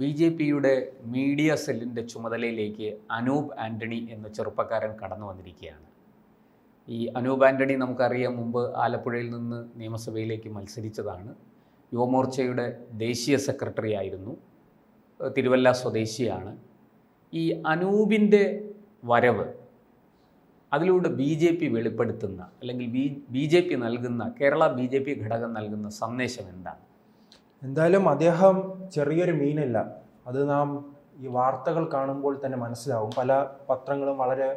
B J പിയുടെ media സെല്ലിന്റെ ചുമതലയിലേക്ക് അനൂപ് ആന്റണി എന്ന ചെറുപ്പക്കാരൻ കടന്നു വന്നിരിക്കുകയാണ്. ഈ അനൂപ് ആന്റണി നമുക്കറിയാം മുമ്പ് ആലപ്പുഴയിൽ നിന്ന് നിയമസഭയിലേക്ക് മത്സരിച്ചതാണ്. യുവമോർച്ചയുടെ ദേശീയ സെക്രട്ടറി ആയിരുന്നു. തിരുവല്ല സ്വദേശിയാണ്. ഈ അനൂപിന്റെ വരവ് അതിലൂടെ ബി ജെ പി വെളിപ്പെടുത്തുന്ന അല്ലെങ്കിൽ ബി ബി ജെ പി നൽകുന്ന കേരള ബി ജെ പി ഘടകം നൽകുന്ന സന്ദേശം എന്താണ്? എന്തായാലും അദ്ദേഹം ചെറിയൊരു മീനല്ല. അത് നാം ഈ വാർത്തകൾ കാണുമ്പോൾ തന്നെ മനസ്സിലാവും. പല പത്രങ്ങളും വളരെ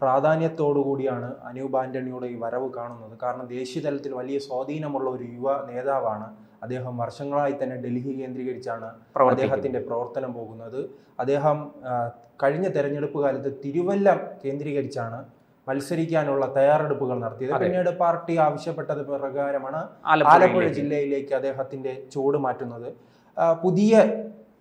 പ്രാധാന്യത്തോടു കൂടിയാണ് അനൂപ് ആന്റണിയുടെ ഈ വരവ് കാണുന്നത്. കാരണം ദേശീയ തലത്തിൽ വലിയ സ്വാധീനമുള്ള ഒരു യുവ നേതാവാണ് അദ്ദേഹം. വർഷങ്ങളായി തന്നെ ഡൽഹി കേന്ദ്രീകരിച്ചാണ് അദ്ദേഹത്തിന്റെ അദ്ദേഹത്തിന്റെ പ്രവർത്തനം പോകുന്നത്. അദ്ദേഹം കഴിഞ്ഞ തെരഞ്ഞെടുപ്പ് കാലത്ത് തിരുവല്ല കേന്ദ്രീകരിച്ചാണ് മത്സരിക്കാനുള്ള തയ്യാറെടുപ്പുകൾ നടത്തിയത്. പിന്നീട് പാർട്ടി ആവശ്യപ്പെട്ടത് പ്രകാരമാണ് ആലപ്പുഴ ജില്ലയിലേക്ക് അദ്ദേഹത്തിന്റെ ചുവട് മാറ്റുന്നത്. പുതിയ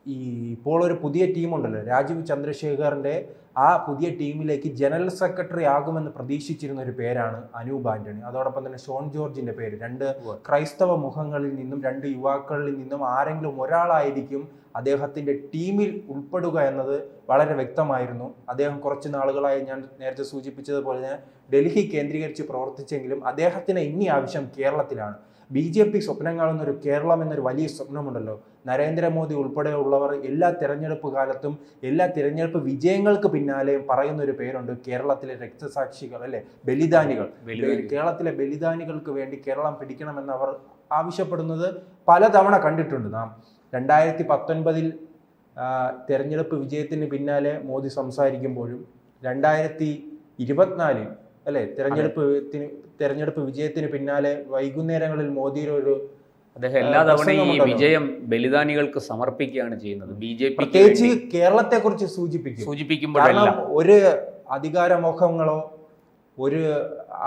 ഈ ഇപ്പോൾ ഒരു പുതിയ ടീമുണ്ടല്ലോ രാജീവ് ചന്ദ്രശേഖറിന്റെ ആ പുതിയ ടീമിലേക്ക് ജനറൽ സെക്രട്ടറി ആകുമെന്ന് പ്രതീക്ഷിച്ചിരുന്ന ഒരു പേരാണ് അനൂപ് ആന്റണി. അതോടൊപ്പം തന്നെ ഷോൺ ജോർജിന്റെ പേര്. രണ്ട്. ക്രൈസ്തവ മുഖങ്ങളിൽ നിന്നും രണ്ട് യുവാക്കളിൽ നിന്നും ആരെങ്കിലും ഒരാളായിരിക്കും അദ്ദേഹത്തിന്റെ ടീമിൽ ഉൾപ്പെടുക എന്നത് വളരെ വ്യക്തമായിരുന്നു. അദ്ദേഹം കുറച്ച് നാളുകളായി ഞാൻ നേരത്തെ സൂചിപ്പിച്ചതുപോലെ തന്നെ ഡൽഹി കേന്ദ്രീകരിച്ച് പ്രവർത്തിച്ചെങ്കിലും അദ്ദേഹത്തിന് ഇനി ആവശ്യം കേരളത്തിലാണ്. ബി ജെ പി സ്വപ്നം കാണുന്ന ഒരു കേരളം എന്നൊരു വലിയ സ്വപ്നമുണ്ടല്ലോ. നരേന്ദ്രമോദി ഉൾപ്പെടെയുള്ളവർ എല്ലാ തിരഞ്ഞെടുപ്പ് കാലത്തും എല്ലാ തിരഞ്ഞെടുപ്പ് വിജയങ്ങൾക്ക് പിന്നാലെയും പറയുന്ന ഒരു പേരുണ്ട് കേരളത്തിലെ രക്തസാക്ഷികൾ അല്ലെ? ബലിദാനികൾ. കേരളത്തിലെ ബലിദാനികൾക്ക് വേണ്ടി കേരളം പിടിക്കണമെന്ന് അവർ ആവശ്യപ്പെടുന്നത് പലതവണ കണ്ടിട്ടുണ്ട് നാം. രണ്ടായിരത്തി പത്തൊൻപതിൽ തെരഞ്ഞെടുപ്പ് വിജയത്തിന് പിന്നാലെ മോദി സംസാരിക്കുമ്പോഴും രണ്ടായിരത്തി ഇരുപത്തിനാലിൽ അല്ലെ? തെരഞ്ഞെടുപ്പ് തിരഞ്ഞെടുപ്പ് വിജയത്തിന് പിന്നാലെ വൈകുന്നേരങ്ങളിൽ മോദിയുടെ ഒരു അദ്ദേഹം എല്ലാ തവണയും ഈ വിജയം ബലിദാനികൾക്ക് സമർപ്പിക്കുകയാണ് ചെയ്യുന്നത്. ബി ജെ പി പ്രത്യേകിച്ച് കേരളത്തെ കുറിച്ച് സൂചിപ്പിക്കും. സൂചിപ്പിക്കുമ്പോഴല്ല. ഒരു അധികാരമോഹങ്ങളോ ഒരു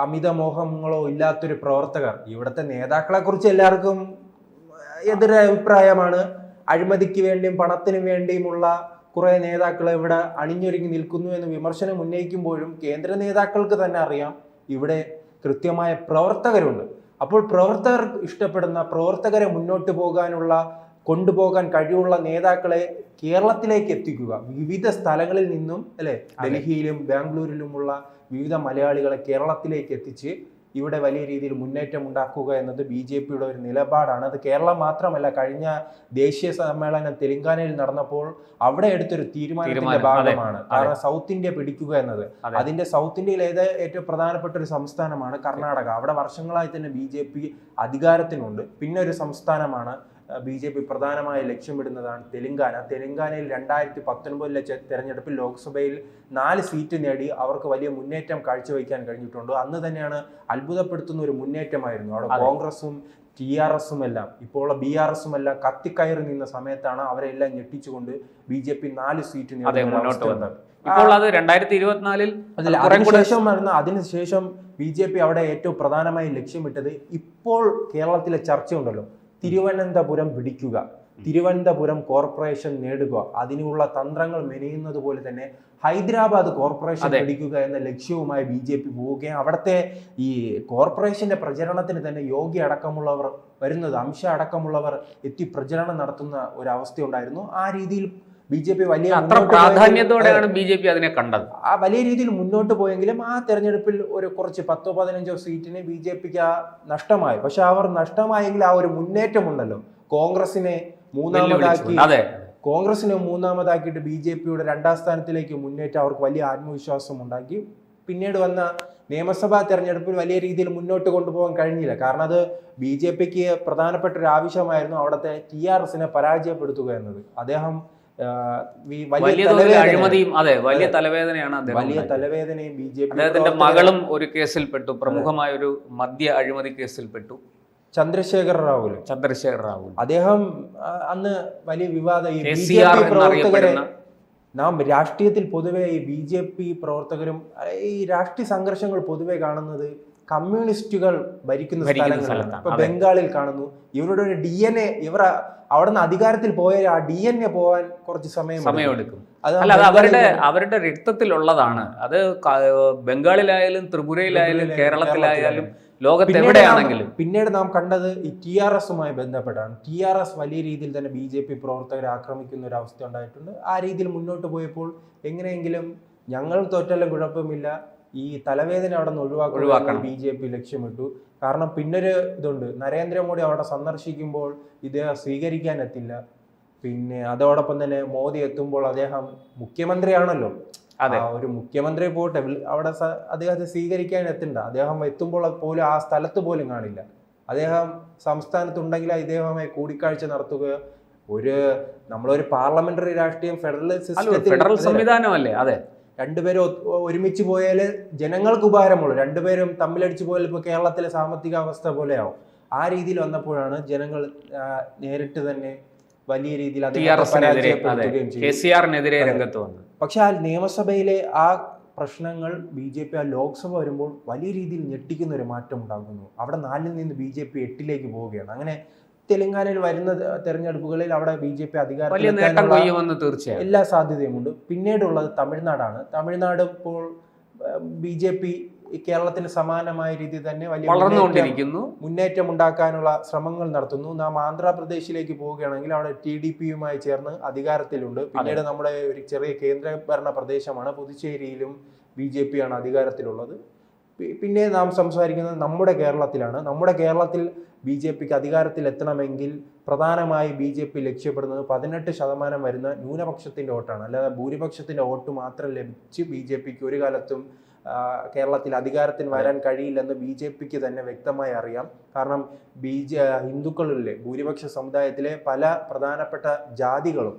അമിതമോഹങ്ങളോ ഇല്ലാത്തൊരു പ്രവർത്തകർ ഇവിടുത്തെ നേതാക്കളെ കുറിച്ച് എല്ലാവർക്കും എതിരഭിപ്രായമാണ് അഴിമതിക്ക് വേണ്ടിയും പണത്തിനു വേണ്ടിയുമുള്ള കുറെ നേതാക്കൾ ഇവിടെ അണിഞ്ഞൊരുങ്ങി നിൽക്കുന്നു എന്ന് വിമർശനം ഉന്നയിക്കുമ്പോഴും കേന്ദ്ര നേതാക്കൾക്ക് തന്നെ അറിയാം ഇവിടെ കൃത്യമായ പ്രവർത്തകരുണ്ട്. അപ്പോൾ പ്രവർത്തകർ ഇഷ്ടപ്പെടുന്ന പ്രവർത്തകരെ മുന്നോട്ട് പോകാനുള്ള കൊണ്ടുപോകാൻ കഴിവുള്ള നേതാക്കളെ കേരളത്തിലേക്ക് എത്തിക്കുക. വിവിധ സ്ഥലങ്ങളിൽ നിന്നും അല്ലെ? ഡൽഹിയിലും ബാംഗ്ലൂരിലുമുള്ള വിവിധ മലയാളികളെ കേരളത്തിലേക്ക് എത്തിച്ച് ഇവിടെ വലിയ രീതിയിൽ മുന്നേറ്റം ഉണ്ടാക്കുക എന്നത് ബി ജെ പിയുടെ ഒരു നിലപാടാണ്. അത് കേരളം മാത്രമല്ല കഴിഞ്ഞ ദേശീയ സമ്മേളനം തെലങ്കാനയിൽ നടന്നപ്പോൾ അവിടെ എടുത്തൊരു തീരുമാനത്തിന്റെ ഭാഗമാണ്. കാരണം സൗത്ത് ഇന്ത്യ പിടിക്കുക എന്നത്. അതെ. അതിന്റെ സൗത്ത് ഇന്ത്യയിൽ ഏത് ഏറ്റവും പ്രധാനപ്പെട്ട ഒരു സംസ്ഥാനമാണ് കർണാടക. അവിടെ വർഷങ്ങളായി തന്നെ ബി ജെ പി അധികാരത്തിനുണ്ട് പിന്നെ ഒരു സംസ്ഥാനമാണ് ബി ജെ പി പ്രധാനമായി ലക്ഷ്യമിടുന്നതാണ് തെലങ്കാന. തെലങ്കാനയിൽ രണ്ടായിരത്തി പത്തൊൻപതിലെ തെരഞ്ഞെടുപ്പിൽ ലോക്സഭയിൽ നാല് സീറ്റ് നേടി അവർക്ക് വലിയ മുന്നേറ്റം കാഴ്ചവെക്കാൻ കഴിഞ്ഞിട്ടുണ്ട്. അന്ന് തന്നെയാണ് അത്ഭുതപ്പെടുത്തുന്ന ഒരു മുന്നേറ്റമായിരുന്നു. അവിടെ. കോൺഗ്രസും ടി ആർ എസും എല്ലാം. ഇപ്പോൾ ബി ആർ എസും എല്ലാം കത്തിക്കയറി നിന്ന സമയത്താണ് അവരെല്ലാം ഞെട്ടിച്ചുകൊണ്ട് ബി ജെ പി നാല് സീറ്റ് ഉണ്ടായി. ഇപ്പോൾ അത് രണ്ടായിരത്തി ഇരുപത്തിനാലിൽ അതിനുശേഷം വരുന്ന അതിനുശേഷം ബി ജെ പി അവിടെ ഏറ്റവും പ്രധാനമായി ലക്ഷ്യമിട്ടത് ഇപ്പോൾ കേരളത്തിലെ ചർച്ചയുണ്ടല്ലോ. തിരുവനന്തപുരം പിടിക്കുക. തിരുവനന്തപുരം കോർപ്പറേഷൻ നേടുക. അതിനുള്ള തന്ത്രങ്ങൾ മെനയുന്നത് പോലെ തന്നെ ഹൈദരാബാദ് കോർപ്പറേഷൻ പിടിക്കുക എന്ന ലക്ഷ്യവുമായി ബി ജെ പി പോവുകയും അവിടുത്തെ ഈ കോർപ്പറേഷന്റെ പ്രചരണത്തിന് തന്നെ യോഗി അടക്കമുള്ളവർ വരുന്നത് അംശ അടക്കമുള്ളവർ എത്തി പ്രചരണം നടത്തുന്ന ഒരു അവസ്ഥയുണ്ടായിരുന്നു. ആ രീതിയിൽ ബി ജെ പി വലിയ അത്ര പ്രാധാന്യത്തോടെയാണ് ബി ജെ പി അതിനെ കണ്ടത്. ആ വലിയ രീതിയിൽ മുന്നോട്ട് പോയെങ്കിലും ആ തെരഞ്ഞെടുപ്പിൽ ഒരു കുറച്ച് പത്തോ പതിനഞ്ചോ സീറ്റിന് ബി ജെ പിക്ക് ആ നഷ്ടമായി. പക്ഷെ അവർ നഷ്ടമായെങ്കിൽ ആ ഒരു മുന്നേറ്റമുണ്ടല്ലോ കോൺഗ്രസിനെ മൂന്നാമതാക്കി അതെ. കോൺഗ്രസിനെ മൂന്നാമതാക്കിയിട്ട് ബി ജെ പിയുടെ രണ്ടാം സ്ഥാനത്തിലേക്ക് മുന്നേറ്റം അവർക്ക് വലിയ ആത്മവിശ്വാസം ഉണ്ടാക്കി. പിന്നീട് വന്ന നിയമസഭാ തെരഞ്ഞെടുപ്പിൽ വലിയ രീതിയിൽ മുന്നോട്ട് കൊണ്ടുപോകാൻ കഴിഞ്ഞില്ല. കാരണം അത് ബി ജെ പിക്ക് പ്രധാനപ്പെട്ട ഒരു ആവശ്യമായിരുന്നു അവിടുത്തെ ടി ആർ എസിനെ പരാജയപ്പെടുത്തുക എന്നത്. അദ്ദേഹം വലിയ അഴിമതിയും അതെ വലിയ തലവേദനയാണ് വലിയ തലവേദനയും ബി ജെ പി അദ്ദേഹത്തിന്റെ മകളും ഒരു കേസിൽപ്പെട്ടു പ്രമുഖമായ ഒരു മദ്യ അഴിമതി കേസിൽപ്പെട്ടു ചന്ദ്രശേഖർ റാവു ചന്ദ്രശേഖർ റാവു അദ്ദേഹം അന്ന് വലിയ വിവാദ പ്രവർത്തകരെ നാം രാഷ്ട്രീയത്തിൽ പൊതുവെ ഈ ബി ജെ പി പ്രവർത്തകരും ഈ രാഷ്ട്രീയ സംഘർഷങ്ങൾ പൊതുവെ കാണുന്നത് കമ്മ്യൂണിസ്റ്റുകൾ ഭരിക്കുന്ന സ്ഥലങ്ങളാണ്. ഇപ്പൊ ബംഗാളിൽ കാണുന്നു. ഇവരുടെ ഒരു ഡി എൻ എ ഇവർ അവിടെ നിന്ന് അധികാരത്തിൽ പോയ ആ ഡി എൻ എ പോവാൻ കുറച്ച് സമയം. സമയമെടുക്കും. അല്ല അത് അവരുടെ അവരുടെ രക്തത്തിലുള്ളതാണ്. അത് ബംഗാളിലായാലും ത്രിപുരയിലായാലും കേരളത്തിലായാലും ലോകത്ത് പിന്നീട് എവിടെയാണെങ്കിലും. നാം- പിന്നീട് നാം കണ്ടത് ഈ ടി ആർ എസുമായി ബന്ധപ്പെട്ടാണ്. ടി ആർ എസ് വലിയ രീതിയിൽ തന്നെ ബി ജെ പി പ്രവർത്തകരെ ആക്രമിക്കുന്ന ഒരു അവസ്ഥ ഉണ്ടായിട്ടുണ്ട്. ആ രീതിയിൽ മുന്നോട്ട് പോയപ്പോൾ എങ്ങനെയെങ്കിലും ഞങ്ങൾ തോറ്റാലും കുഴപ്പമില്ല ഈ തലവേദന അവിടെ നിന്ന് ഒഴിവാക്കണം. ബി ജെ പി ലക്ഷ്യമിട്ടു. കാരണം പിന്നൊരു ഇതുണ്ട്. നരേന്ദ്രമോദി അവിടെ സന്ദർശിക്കുമ്പോൾ ഇദ്ദേഹം സ്വീകരിക്കാൻ എത്തില്ല പിന്നെ അതോടൊപ്പം തന്നെ മോദി എത്തുമ്പോൾ അദ്ദേഹം മുഖ്യമന്ത്രിയാണല്ലോ. അതെ. ഒരു മുഖ്യമന്ത്രി പോട്ടെ. അവിടെ അദ്ദേഹത്തെ സ്വീകരിക്കാൻ എത്തണ്ട. അദ്ദേഹം എത്തുമ്പോൾ പോലും ആ സ്ഥലത്ത് പോലും കാണില്ല. അദ്ദേഹം സംസ്ഥാനത്തുണ്ടെങ്കിൽ ഇദ്ദേഹമായി കൂടിക്കാഴ്ച നടത്തുക. ഒരു നമ്മളൊരു പാർലമെന്ററി രാഷ്ട്രീയം ഫെഡറൽ സിസ്റ്റം സിസ്റ്റത്തിൽ ഫെഡറൽ സംവിധാനമല്ലേ? അതെ. രണ്ടുപേരും ഒരുമിച്ച് പോയാൽ ജനങ്ങൾക്ക് ഉപകാരമുള്ളൂ. രണ്ടുപേരും തമ്മിലടിച്ച് പോയാൽ ഇപ്പോൾ കേരളത്തിലെ സാമ്പത്തിക അവസ്ഥ പോലെയാവും. ആ രീതിയിൽ വന്നപ്പോഴാണ് ജനങ്ങൾ നേരിട്ട് തന്നെ വലിയ രീതിയിൽ പരാജയപ്പെടുത്തുകയും രംഗത്ത് വന്നു. പക്ഷെ ആ നിയമസഭയിലെ ആ പ്രശ്നങ്ങൾ ബി ജെ പി ആ ലോക്സഭ വരുമ്പോൾ വലിയ രീതിയിൽ ഞെട്ടിക്കുന്ന ഒരു മാറ്റം ഉണ്ടാകുന്നു. അവിടെ നാലിൽ നിന്ന് ബി ജെ പി എട്ടിലേക്ക് പോവുകയാണ്. അങ്ങനെ തെലങ്കാനയിൽ വരുന്ന തെരഞ്ഞെടുപ്പുകളിൽ അവിടെ ബി ജെ പി അധികാരം എല്ലാ സാധ്യതയുമുണ്ട്. പിന്നീടുള്ളത് തമിഴ്നാടാണ്. തമിഴ്നാട് ഇപ്പോൾ ബി ജെ പി കേരളത്തിന് സമാനമായ രീതിയിൽ തന്നെ വലിയ മുന്നേറ്റം- വളർന്നുകൊണ്ടിരിക്കുന്നു. മുന്നേറ്റം ഉണ്ടാക്കാനുള്ള ശ്രമങ്ങൾ നടത്തുന്നു. നാം ആന്ധ്രാപ്രദേശിലേക്ക് പോവുകയാണെങ്കിൽ അവിടെ ടി ഡി പിയുമായി ചേർന്ന് അധികാരത്തിലുണ്ട്. പിന്നീട് നമ്മുടെ ഒരു ചെറിയ കേന്ദ്ര ഭരണ പ്രദേശമാണ്. പുതുച്ചേരിയിലും ബി ജെ പി ആണ് അധികാരത്തിലുള്ളത് പിന്നെ നാം സംസാരിക്കുന്നത് നമ്മുടെ കേരളത്തിലാണ്. നമ്മുടെ കേരളത്തിൽ ബി ജെ പിക്ക് അധികാരത്തിൽ എത്തണമെങ്കിൽ പ്രധാനമായി ബി ജെ പി ലക്ഷ്യപ്പെടുന്നത് പതിനെട്ട് ശതമാനം വരുന്ന ന്യൂനപക്ഷത്തിന്റെ വോട്ടാണ്. അല്ലാതെ ഭൂരിപക്ഷത്തിന്റെ വോട്ട് മാത്രം ലഭിച്ച് ബി ജെ പിക്ക് ഒരു കാലത്തും കേരളത്തിൽ അധികാരത്തിന് വരാൻ കഴിയില്ലെന്ന് ബി ജെ പിക്ക് തന്നെ വ്യക്തമായി അറിയാം. കാരണം ബി ജെ ഹിന്ദുക്കളിലെ ഭൂരിപക്ഷ സമുദായത്തിലെ പല പ്രധാനപ്പെട്ട ജാതികളും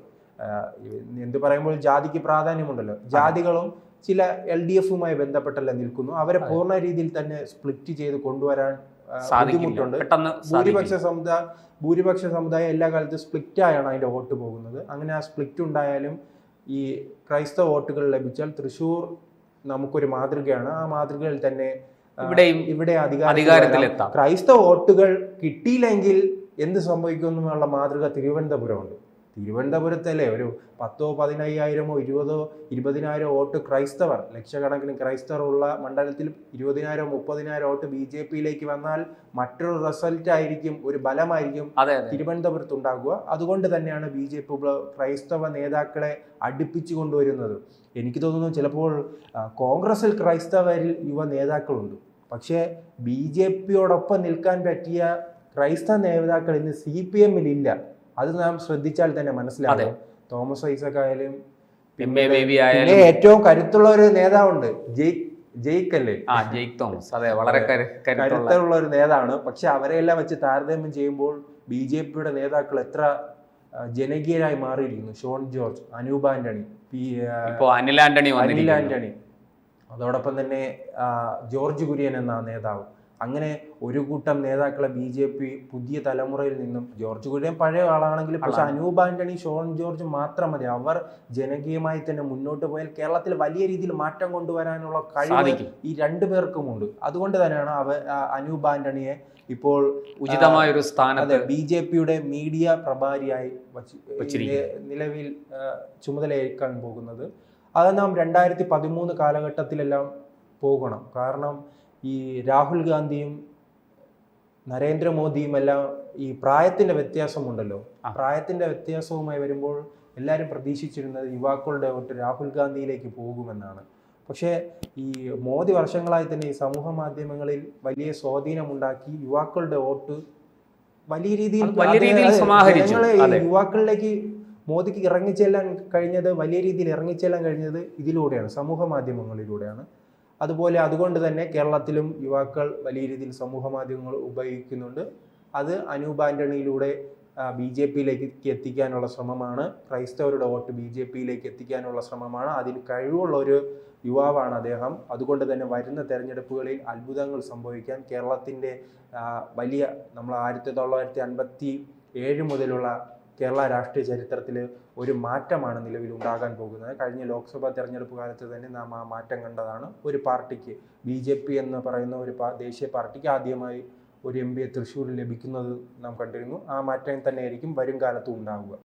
എന്ത് പറയുമ്പോൾ ജാതിക്ക് പ്രാധാന്യമുണ്ടല്ലോ. ജാതികളും ചില എൽ ഡി എഫുമായി ബന്ധപ്പെട്ടല്ല നിൽക്കുന്നു. അവരെ. പൂർണ രീതിയിൽ തന്നെ സ്പ്ലിറ്റ് ചെയ്ത് കൊണ്ടുവരാൻ ബുദ്ധിമുട്ടുണ്ട്. പെട്ടെന്ന് ഭൂരിപക്ഷ സമുദായ ഭൂരിപക്ഷ സമുദായം എല്ലാ കാലത്തും സ്പ്ലിറ്റ് ആയാണ് അതിന്റെ വോട്ട് പോകുന്നത്. അങ്ങനെ ആ സ്പ്ലിറ്റ് ഉണ്ടായാലും ഈ ക്രൈസ്തവ വോട്ടുകൾ ലഭിച്ചാൽ തൃശൂർ നമുക്കൊരു മാതൃകയാണ്. ആ മാതൃകയിൽ തന്നെ ഇവിടെയും ഇവിടെ. അധികാരത്തിലെത്താം. ക്രൈസ്തവ വോട്ടുകൾ കിട്ടിയില്ലെങ്കിൽ എന്ത് സംഭവിക്കുമെന്നുള്ള മാതൃക തിരുവനന്തപുരമുണ്ട്. തിരുവനന്തപുരത്തല്ലേ? ഒരു പത്തോ പതിനയ്യായിരമോ ഇരുപതോ ഇരുപതിനായിരം വോട്ട് ക്രൈസ്തവർ ലക്ഷക്കണക്കിന് ക്രൈസ്തവർ ഉള്ള മണ്ഡലത്തിൽ ഇരുപതിനായിരം മുപ്പതിനായിരം വോട്ട് ബി ജെ പിയിലേക്ക് വന്നാൽ മറ്റൊരു റിസൾട്ട് ആയിരിക്കും ഒരു ബലമായിരിക്കും തിരുവനന്തപുരത്ത് ഉണ്ടാകുക അതുകൊണ്ട് തന്നെയാണ് ബി ജെ പി ക്രൈസ്തവ നേതാക്കളെ അടുപ്പിച്ചു കൊണ്ടുവരുന്നത്. എനിക്ക് തോന്നുന്നു ചിലപ്പോൾ കോൺഗ്രസിൽ ക്രൈസ്തവരിൽ യുവ നേതാക്കളുണ്ട്. പക്ഷേ ബി ജെ പിയോടൊപ്പം നിൽക്കാൻ പറ്റിയ ക്രൈസ്തവ നേതാക്കൾ ഇന്ന് സി പി എമ്മിൽ ഇല്ല അത് നാം ശ്രദ്ധിച്ചാൽ തന്നെ മനസ്സിലാകും. തോമസ് ഐസക് ആയാലും പിന്നെ ഏറ്റവും കരുത്തുള്ള ഒരു നേതാവുണ്ട്. ജെയ് ജെയ്ക്ക് അല്ലേ ആ ജെയ്ക്ക് തോമസ്. അതെ വളരെ കരു- കരുത്തുള്ള ഒരു നേതാവാണ്. പക്ഷെ അവരെല്ലാം വെച്ച് താരതമ്യം ചെയ്യുമ്പോൾ ബി ജെ പിയുടെ നേതാക്കൾ എത്ര ജനകീയരായി മാറിയിരിക്കുന്നു. Shone George Anoop Antony Anil Antony Anil വന്നിരിക്കുന്നു ആന്റണി. അതോടൊപ്പം തന്നെ ജോർജ് കുര്യൻ എന്ന നേതാവ്. അങ്ങനെ ഒരു കൂട്ടം നേതാക്കളെ ബി ജെ പി പുതിയ തലമുറയിൽ നിന്നും ജോർജ് കുര്യൻ പഴയ ആളാണെങ്കിലും പക്ഷെ. അനൂപ് ആന്റണി ഷോൺ ജോർജ് മാത്രം മതി. അവർ ജനകീയമായി തന്നെ മുന്നോട്ട് പോയാൽ കേരളത്തിൽ വലിയ രീതിയിൽ മാറ്റം കൊണ്ടുവരാനുള്ള കഴിവ് ഈ രണ്ടു പേർക്കുമുണ്ട് അതുകൊണ്ട് തന്നെയാണ് അവ അനൂപ് ആന്റണിയെ ഇപ്പോൾ ഉചിതമായ ഒരു സ്ഥാനത്ത് ബി ജെ പിയുടെ മീഡിയ പ്രഭാരിയായി നിലവിൽ ചുമതലയേൽക്കാൻ പോകുന്നത്. അത് നാം രണ്ടായിരത്തി പതിമൂന്ന് കാലഘട്ടത്തിലെല്ലാം പോകണം. കാരണം ഈ രാഹുൽ ഗാന്ധിയും നരേന്ദ്രമോദിയും എല്ലാം ഈ പ്രായത്തിന്റെ വ്യത്യാസമുണ്ടല്ലോ. പ്രായത്തിന്റെ വ്യത്യാസവുമായി വരുമ്പോൾ എല്ലാവരും പ്രതീക്ഷിച്ചിരുന്നത് യുവാക്കളുടെ വോട്ട് രാഹുൽ ഗാന്ധിയിലേക്ക് പോകുമെന്നാണ് പക്ഷേ ഈ മോദി വർഷങ്ങളായി തന്നെ ഈ സമൂഹ മാധ്യമങ്ങളിൽ വലിയ സ്വാധീനമുണ്ടാക്കി യുവാക്കളുടെ വോട്ട് വലിയ രീതിയിൽ. ജനങ്ങളെ. യുവാക്കളിലേക്ക് മോദിക്ക് ഇറങ്ങിച്ചെല്ലാൻ കഴിഞ്ഞത് വലിയ രീതിയിൽ ഇറങ്ങിച്ചെല്ലാൻ കഴിഞ്ഞത് ഇതിലൂടെയാണ് സമൂഹ മാധ്യമങ്ങളിലൂടെയാണ് അതുപോലെ അതുകൊണ്ട് തന്നെ കേരളത്തിലും യുവാക്കൾ വലിയ രീതിയിൽ സമൂഹ മാധ്യമങ്ങൾ ഉപയോഗിക്കുന്നുണ്ട്. അത് അനൂപ് ആന്റണിയിലൂടെ ബി ജെ പിയിലേക്ക് എത്തിക്കാനുള്ള ശ്രമമാണ്. ക്രൈസ്തവരുടെ വോട്ട് ബി ജെ പിയിലേക്ക് എത്തിക്കാനുള്ള ശ്രമമാണ്. അതിന് കഴിവുള്ള ഒരു യുവാവാണ് അദ്ദേഹം. അതുകൊണ്ട് തന്നെ വരുന്ന തെരഞ്ഞെടുപ്പുകളിൽ അത്ഭുതങ്ങൾ സംഭവിക്കാൻ കേരളത്തിന്റെ വലിയ നമ്മൾ ആയിരത്തി തൊള്ളായിരത്തി അൻപത്തി ഏഴ് മുതലുള്ള കേരള രാഷ്ട്രീയ ചരിത്രത്തിൽ ഒരു മാറ്റമാണ് നിലവിൽ ഉണ്ടാകാൻ പോകുന്നത്. കഴിഞ്ഞ ലോക്സഭാ തെരഞ്ഞെടുപ്പ് കാലത്ത് തന്നെ നാം ആ മാറ്റം കണ്ടതാണ്. ഒരു പാർട്ടിക്ക് ബി ജെ പി എന്ന് പറയുന്ന ഒരു ദേശീയ പാർട്ടിക്ക് ആദ്യമായി ഒരു എം പിയെ തൃശ്ശൂരിൽ ലഭിക്കുന്നത് നാം കണ്ടിരുന്നു. ആ മാറ്റം തന്നെയായിരിക്കും വരും കാലത്തും ഉണ്ടാവുക.